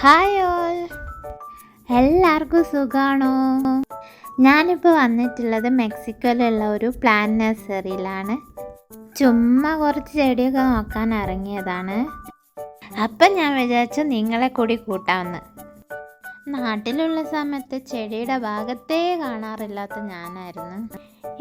Hi all എല്ലാവർക്കും സുഖമാണോ ഞാനിപ്പോൾ വന്നിട്ടുള്ളത് മെക്സിക്കോയിലുള്ള ഒരു പ്ലാൻ നഴ്സറിയിലാണ് ചുമ്മാ കുറച്ച് ചെടിയൊക്കെ നോക്കാൻ ഇറങ്ങിയതാണ്. അപ്പം ഞാൻ വിചാരിച്ചു നിങ്ങളെ കൂടി കൂട്ടാമെന്ന്. നാട്ടിലുള്ള സമയത്ത് ചെടിയുടെ ഭാഗത്തേ കാണാറില്ലാത്ത ഞാനായിരുന്നു.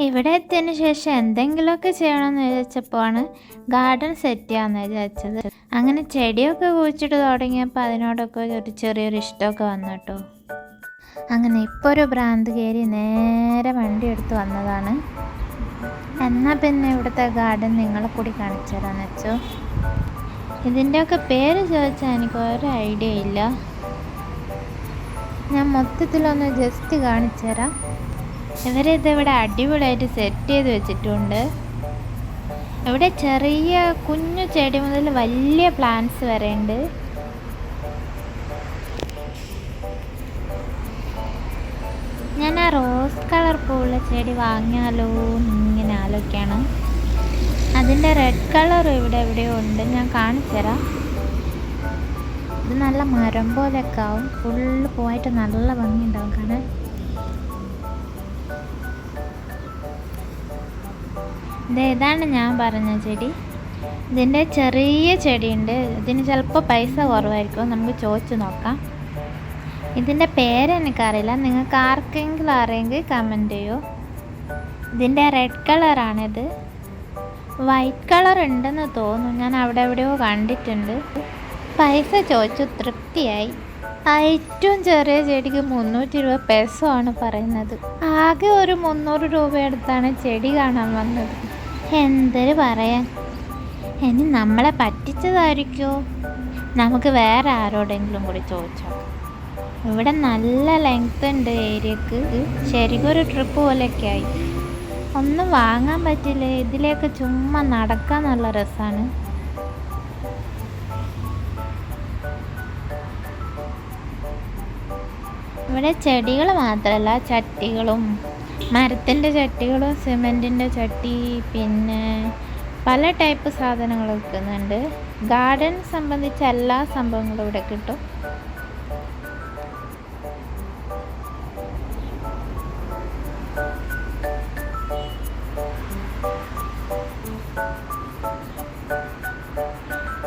ഇവിടെ എത്തിയതിന് ശേഷം എന്തെങ്കിലുമൊക്കെ ചെയ്യണമെന്ന് വിചാരിച്ചപ്പോഴാണ് ഗാർഡൻ സെറ്റ് ചെയ്യാമെന്ന് വിചാരിച്ചത്. അങ്ങനെ ചെടിയൊക്കെ കുഴിച്ചിട്ട് തുടങ്ങിയപ്പോൾ അതിനോടൊക്കെ ഒരു ചെറിയൊരു ഇഷ്ടമൊക്കെ വന്നു കേട്ടോ. അങ്ങനെ ഇപ്പോൾ ഒരു ഭ്രാന്ത് കയറി നേരെ വണ്ടി എടുത്ത് വന്നതാണ്. എന്നാൽ പിന്നെ ഇവിടുത്തെ ഗാർഡൻ നിങ്ങളെ കൂടി കാണിച്ചു തരാമെന്ന് വെച്ചോ. ഇതിന്റെയൊക്കെ പേര് ചോദിച്ചാൽ എനിക്ക് ഒരു ഐഡിയ ഇല്ല. ഞാൻ മൊത്തത്തിലൊന്ന് ജസ്റ്റ് കാണിച്ചു തരാം. ഇവരിത് ഇവിടെ അടിപൊളിയായിട്ട് സെറ്റ് ചെയ്ത് വെച്ചിട്ടുണ്ട്. ഇവിടെ ചെറിയ കുഞ്ഞു ചെടി മുതൽ വലിയ പ്ലാന്റ്സ് വരെ ഉണ്ട്. ഞാൻ ആ റോസ് കളർ പൂവുള്ള ചെടി വാങ്ങിയാലോ ഇങ്ങനെ ആലോചിക്കണം. അതിന്റെ റെഡ് കളർ ഇവിടെ എവിടെയോ ഉണ്ട്. ഞാൻ കാണിച്ചു തരാം. ഇത് നല്ല മരം പോലെയൊക്കെ ആവും. ഫുള്ള് പോയിട്ട് നല്ല ഭംഗിയുണ്ടാവും. കാണാൻ. ഇത് ഇതാണ് ഞാൻ പറഞ്ഞ ചെടി. ഇതിന്റെ ചെറിയ ചെടിയുണ്ട്. ഇതിന് ചിലപ്പോൾ പൈസ കുറവായിരിക്കും. നമുക്ക് ചോദിച്ചു നോക്കാം. ഇതിന്റെ പേര് എനിക്കറിയില്ല. നിങ്ങൾക്ക് ആർക്കെങ്കിലും അറിയെങ്കിൽ കമന്റ് ചെയ്യൂ. ഇതിന്റെ റെഡ് കളറാണിത് വൈറ്റ് കളർ ഉണ്ടെന്ന് തോന്നുന്നു. ഞാൻ അവിടെ എവിടെയോ കണ്ടിട്ടുണ്ട്. പൈസ ചോദിച്ചു തൃപ്തിയായി. ഏറ്റവും ചെറിയ ചെടിക്ക് മുന്നൂറ്റി രൂപ പെസോ ആണ് പറയുന്നത്. ആകെ ഒരു മുന്നൂറ് രൂപ എടുത്താണ് ചെടി കാണാൻ വന്നത്. എന്തൊരു പറയാൻ. ഇനി നമ്മളെ പറ്റിച്ചതായിരിക്കോ? നമുക്ക് വേറെ ആരോടെങ്കിലും കൂടി ചോദിച്ചോ? ഇവിടെ നല്ല ലെങ്ത് ഉണ്ട് ഏരിയക്ക്. ശരിക്കും ഒരു ട്രിപ്പ് പോലെയൊക്കെ ആയി. ഒന്നും വാങ്ങാൻ പറ്റില്ല. ഇതിലേക്ക് ചുമ്മാ നടക്കാൻ നല്ല രസമാണ് ഇവിടെ ചെടികൾ മാത്രമല്ല ചട്ടികളും. മരത്തിന്റെ ചട്ടികളും സിമെന്റിന്റെ ചട്ടി പിന്നെ പല ടൈപ്പ് സാധനങ്ങൾ വിൽക്കുന്നുണ്ട്. ഗാർഡൻ സംബന്ധിച്ച എല്ലാ സംഭവങ്ങളും ഇവിടെ കിട്ടും.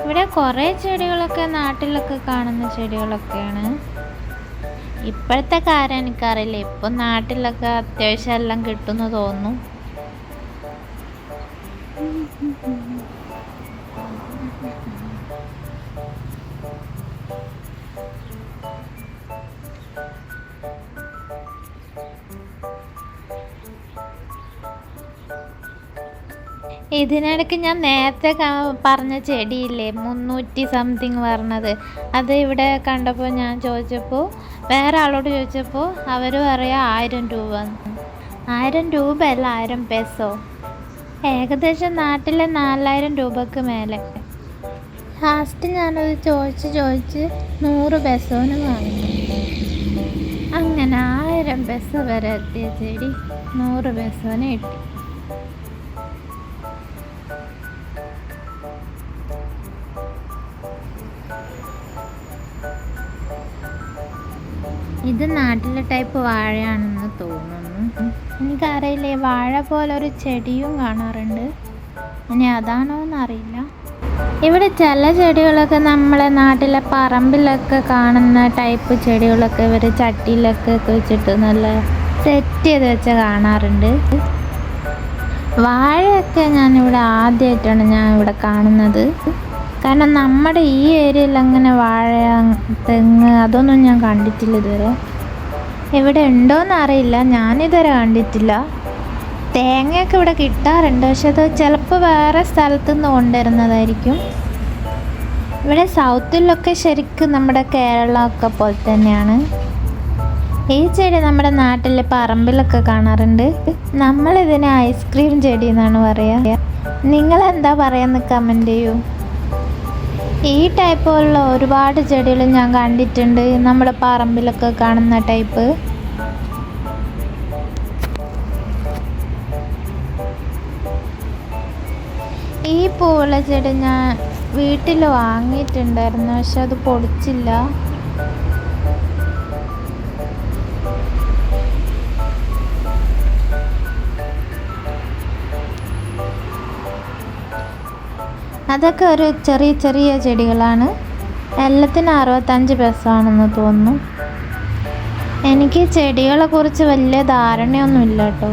ഇവിടെ കുറേ ചെടികളൊക്കെ നാട്ടിലൊക്കെ കാണുന്ന ചെടികളൊക്കെയാണ്. ഇപ്പോഴത്തെ കാര്യം എനിക്കറിയില്ല. ഇപ്പം നാട്ടിലൊക്കെ അത്യാവശ്യം എല്ലാം കിട്ടുന്നു തോന്നുന്നു. ഇതിനിടയ്ക്ക് ഞാൻ നേരത്തെ പറഞ്ഞ ചെടിയില്ലേ മുന്നൂറ്റി സംതിങ് പറഞ്ഞത്. അത് ഇവിടെ കണ്ടപ്പോൾ ഞാൻ ചോദിച്ചപ്പോൾ വേറെ ആളോട് ചോദിച്ചപ്പോൾ അവർ പറയാം ആയിരം രൂപ. ആയിരം രൂപ അല്ല ആയിരം പെസോ ഏകദേശം നാട്ടിലെ നാലായിരം രൂപക്ക് മേലെ. ലാസ്റ്റ് ഞാനത് ചോദിച്ച് ചോദിച്ച് നൂറ് പെസോന് വാങ്ങി. അങ്ങനെ ആയിരം പെസ വരെ എത്തിയ ചെടി നൂറ് പെസോന് കിട്ടി. ഇത് നാട്ടിലെ ടൈപ്പ് വാഴയാണെന്ന് തോന്നുന്നു. എനിക്കറിയില്ലേ വാഴ പോലെ ഒരു ചെടിയും കാണാറുണ്ട്. ഇനി അതാണോ എന്നറിയില്ല. ഇവിടെ ചില ചെടികളൊക്കെ നമ്മളെ നാട്ടിലെ പറമ്പിലൊക്കെ കാണുന്ന ടൈപ്പ് ചെടികളൊക്കെ ഇവർ ചട്ടിയിലൊക്കെ വെച്ചിട്ട് നല്ല സെറ്റ് ചെയ്ത് വെച്ച് കാണാറുണ്ട്. വാഴയൊക്കെ ഞാനിവിടെ ആദ്യമായിട്ടാണ് ഞാൻ ഇവിടെ കാണുന്നത്. കാരണം നമ്മുടെ ഈ ഏരിയയിൽ അങ്ങനെ വാഴ തെങ്ങ് അതൊന്നും ഞാൻ കണ്ടിട്ടില്ല ഇതുവരെ. എവിടെ ഉണ്ടോയെന്ന് അറിയില്ല. ഞാനിതുവരെ കണ്ടിട്ടില്ല. തേങ്ങയൊക്കെ ഇവിടെ കിട്ടാറുണ്ട്. പക്ഷെ അത് ചിലപ്പോൾ വേറെ സ്ഥലത്തു നിന്ന് കൊണ്ടുവരുന്നതായിരിക്കും. ഇവിടെ സൗത്തിലൊക്കെ ശരിക്കും നമ്മുടെ കേരളമൊക്കെ പോലെ തന്നെയാണ്. ഈ ചെടി നമ്മുടെ നാട്ടിലെ പറമ്പിലൊക്കെ കാണാറുണ്ട്. നമ്മളിതിനെ ഐസ്ക്രീം ചെടി എന്നാണ് പറയുക. നിങ്ങളെന്താ എന്താ പറയാന്ന് കമന്റ് ചെയ്യൂ. ഈ ടൈപ്പ് ടൈപ്പുള്ള ഒരുപാട് ചെടികൾ ഞാൻ കണ്ടിട്ടുണ്ട്. നമ്മുടെ പറമ്പിലൊക്കെ കാണുന്ന ടൈപ്പ്. ഈ പൂള ചെടി ഞാൻ വീട്ടിൽ വാങ്ങിയിട്ടുണ്ടായിരുന്നു. പക്ഷെ അത് പൊടിച്ചില്ല. അതൊക്കെ ഒരു ചെറിയ ചെറിയ ചെടികളാണ്. എല്ലാത്തിനും അറുപത്തഞ്ച് പെസാണെന്ന് തോന്നുന്നു. എനിക്ക് ചെടികളെ കുറിച്ച് വലിയ ധാരണയൊന്നുമില്ല കേട്ടോ.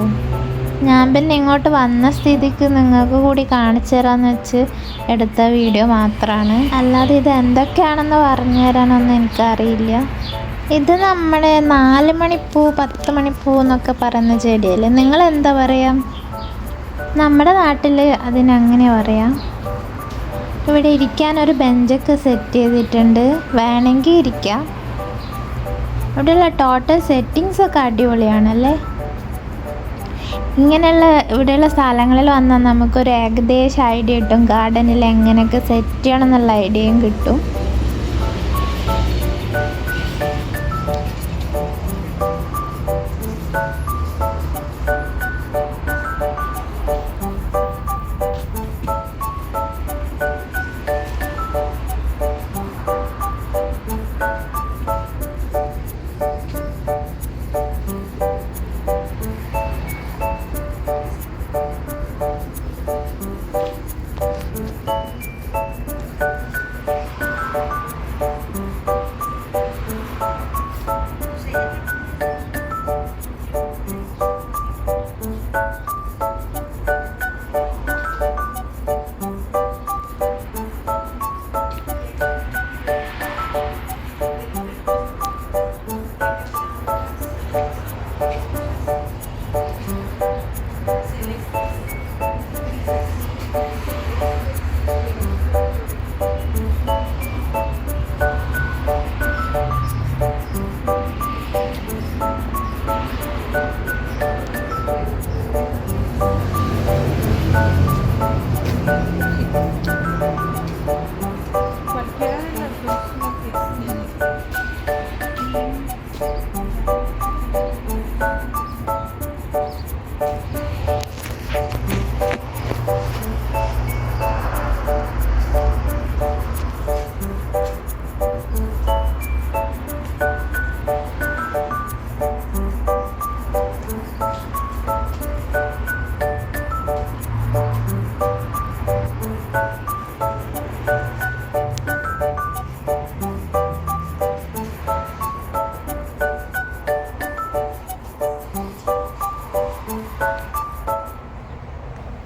ഞാൻ പിന്നെ ഇങ്ങോട്ട് വന്ന സ്ഥിതിക്ക് നിങ്ങൾക്ക് കൂടി കാണിച്ചു തരാമെന്ന് വെച്ച് എടുത്ത വീഡിയോ മാത്രമാണ് അല്ലാതെ ഇത് എന്തൊക്കെയാണെന്ന് പറഞ്ഞു തരാനൊന്നും എനിക്കറിയില്ല. ഇത് നമ്മുടെ നാല് മണിപ്പൂ പത്ത് മണിപ്പൂ എന്നൊക്കെ പറയുന്ന ചെടിയല്ലേ? നിങ്ങൾ എന്താ പറയുക നമ്മുടെ നാട്ടിൽ അതിനങ്ങനെ പറയാം. ഇവിടെ ഇരിക്കാൻ ഒരു ബെഞ്ചൊക്കെ സെറ്റ് ചെയ്തിട്ടുണ്ട്. വേണമെങ്കിൽ ഇരിക്കാം. ഇവിടെയുള്ള ടോട്ടൽ സെറ്റിങ്സ് ഒക്കെ അടിപൊളിയാണല്ലേ? ഇങ്ങനെയുള്ള ഇവിടെയുള്ള സ്ഥലങ്ങളിൽ വന്നാൽ നമുക്കൊരു ഏകദേശം ഐഡിയ കിട്ടും. ഗാർഡനിൽ എങ്ങനെയൊക്കെ സെറ്റ് ചെയ്യണം എന്നുള്ള ഐഡിയയും കിട്ടും.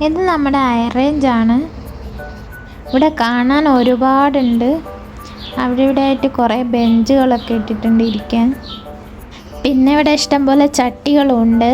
ഇത് നമ്മുടെ അയറേഞ്ചാണ് ഇവിടെ കാണാൻ ഒരുപാടുണ്ട്. അവിടെ ഇവിടെ ആയിട്ട് കുറേ ബെഞ്ചുകളൊക്കെ ഇട്ടിട്ടുണ്ട് ഇരിക്കാൻ. പിന്നെ ഇവിടെ ഇഷ്ടംപോലെ ചട്ടികളുണ്ട്.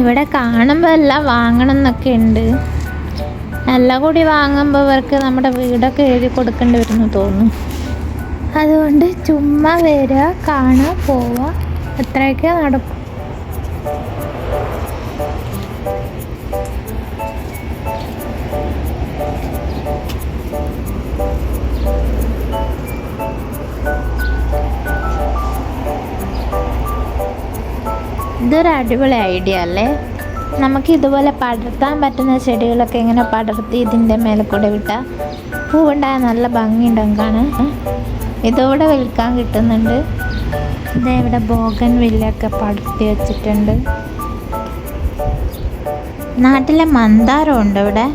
ഇവിടെ കാണുമ്പോൾ എല്ലാം വാങ്ങണം എന്നൊക്കെ ഉണ്ട്. എല്ലാം കൂടി വാങ്ങുമ്പോൾ ഇവർക്ക് നമ്മുടെ വീടൊക്കെ എഴുതി കൊടുക്കേണ്ടി വരുന്നു തോന്നുന്നു. അതുകൊണ്ട് ചുമ്മാ വരിക കാണുക പോവുക അത്രയൊക്കെ നടക്കും. ഇതൊരു അടിപൊളി ഐഡിയ അല്ലേ? നമുക്ക് ഇതുപോലെ പടർത്താൻ പറ്റുന്ന ചെടികളൊക്കെ ഇങ്ങനെ പടർത്തി ഇതിന്റെ മേലെ കൂടെ വിട്ടാൽ പൂവുണ്ടായ നല്ല ഭംഗിയുണ്ടാകും കാണാൻ. ഇതോടെ വിൽക്കാൻ കിട്ടുന്നുണ്ട്. ഇതേ ഇവിടെ ബോഗൻ വില്ലൊക്കെ പടർത്തി വെച്ചിട്ടുണ്ട്. നാട്ടിലെ മന്ദാരം ഉണ്ട് ഇവിടെ.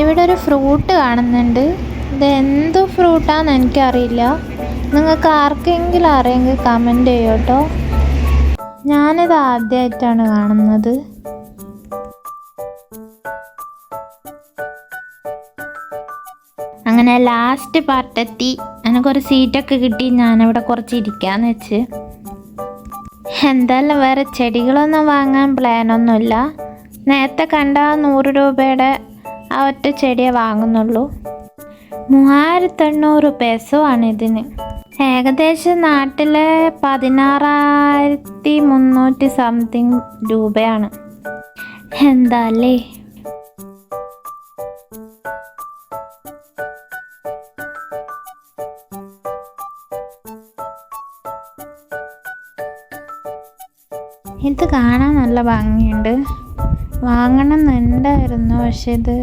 ഇവിടെ ഒരു ഫ്രൂട്ട് കാണുന്നുണ്ട്. ഇത് എന്ത് ഫ്രൂട്ടാന്ന് എനിക്കറിയില്ല. നിങ്ങൾക്ക് ആർക്കെങ്കിലും അറിയെങ്കിൽ കമന്റ് ചെയ്യൂട്ടോ. ഞാനിത് ആദ്യമായിട്ടാണ് കാണുന്നത്. അങ്ങനെ ലാസ്റ്റ് പാർട്ടെത്തി എനിക്കൊരു സീറ്റൊക്കെ കിട്ടി. ഞാനവിടെ കുറച്ച് ഇരിക്കാന്ന് വെച്ച്. എന്തായാലും വേറെ ചെടികളൊന്നും വാങ്ങാൻ പ്ലാനൊന്നുമില്ല നേരത്തെ കണ്ട നൂറ് രൂപയുടെ ആ ഒറ്റ ചെടിയെ വാങ്ങുന്നുള്ളൂ. മൂവായിരത്തെണ്ണൂറ് ആണ് ഇതിന്. ഏകദേശം നാട്ടിലെ പതിനാറായിരത്തി മുന്നൂറ്റി സംതിങ് രൂപയാണ്. എന്താ അല്ലേ ഇത് കാണാൻ നല്ല ഭംഗിയുണ്ട്. വാങ്ങണം എന്നുണ്ടായിരുന്നു പക്ഷെ ഇത്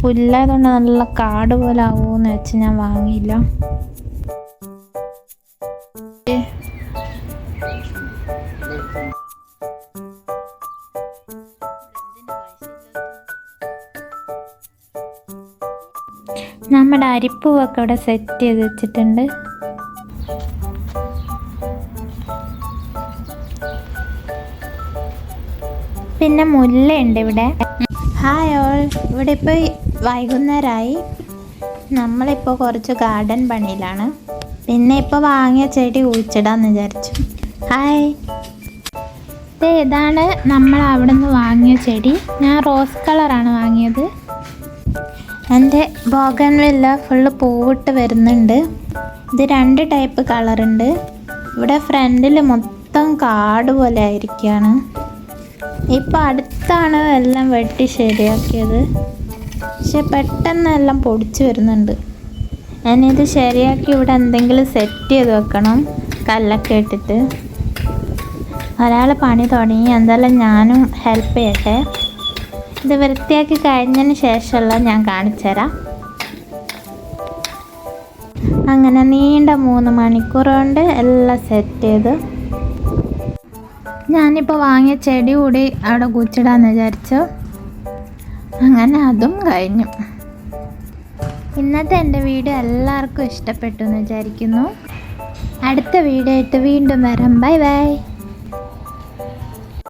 പുല്ലായതുകൊണ്ട് നല്ല കാട് പോലെ ആവുമെന്ന് വെച്ച് ഞാൻ വാങ്ങിയില്ല. നമ്മുടെ അരിപ്പൂവൊക്കെ ഇവിടെ സെറ്റ് ചെയ്ത് വെച്ചിട്ടുണ്ട്. പിന്നെ മുല്ലയുണ്ട് ഇവിടെ. ഹായ് ഓൾ ഇവിടെ ഇപ്പോൾ വൈകുന്നേരമായി നമ്മളിപ്പോൾ കുറച്ച് ഗാർഡൻ പണിയിലാണ്. പിന്നെ ഇപ്പോൾ വാങ്ങിയ ചെടി കുഴിച്ചിടാന്ന് വിചാരിച്ചു. ഹായ് ഇത് ഇതാണ് നമ്മൾ അവിടെ നിന്ന് വാങ്ങിയ ചെടി. ഞാൻ റോസ് കളറാണ് വാങ്ങിയത്. എന്റെ ബോഗൻവില്ല ഫുള്ള് പൂവിട്ട് വരുന്നുണ്ട്. ഇത് രണ്ട് ടൈപ്പ് കളറുണ്ട് ഇവിടെ ഫ്രണ്ടിൽ മൊത്തം കാട് പോലെ ആയിരിക്കുകയാണ് ഇപ്പം അടുത്താണ് എല്ലാം വെട്ടി ശരിയാക്കിയത്. പക്ഷെ പെട്ടെന്ന് എല്ലാം പൊടിച്ചു വരുന്നുണ്ട്. ഞാനിത് ശരിയാക്കി ഇവിടെ എന്തെങ്കിലും സെറ്റ് ചെയ്ത് വെക്കണം കല്ലൊക്കെ ഇട്ടിട്ട്. ഒരാൾ പണി തുടങ്ങി എന്തായാലും ഞാനും ഹെൽപ്പ് ചെയ്യട്ടെ. ഇത് വൃത്തിയാക്കി കഴിഞ്ഞതിന് ശേഷമുള്ള ഞാൻ കാണിച്ചുതരാം അങ്ങനെ നീണ്ട മൂന്ന് മണിക്കൂർ കൊണ്ട് എല്ലാം സെറ്റ് ചെയ്ത് ഞാനിപ്പോൾ വാങ്ങിയ ചെടി കൂടി അവിടെ കുച്ചിടാന്ന് വിചാരിച്ചു. അങ്ങനെ അതും കഴിഞ്ഞു. ഇന്നത്തെ എന്റെ വീട് എല്ലാവർക്കും ഇഷ്ടപ്പെട്ടു എന്ന് വിചാരിക്കുന്നു. അടുത്ത വീഡിയോ ആയിട്ട് വീണ്ടും വരാം. Bye bye.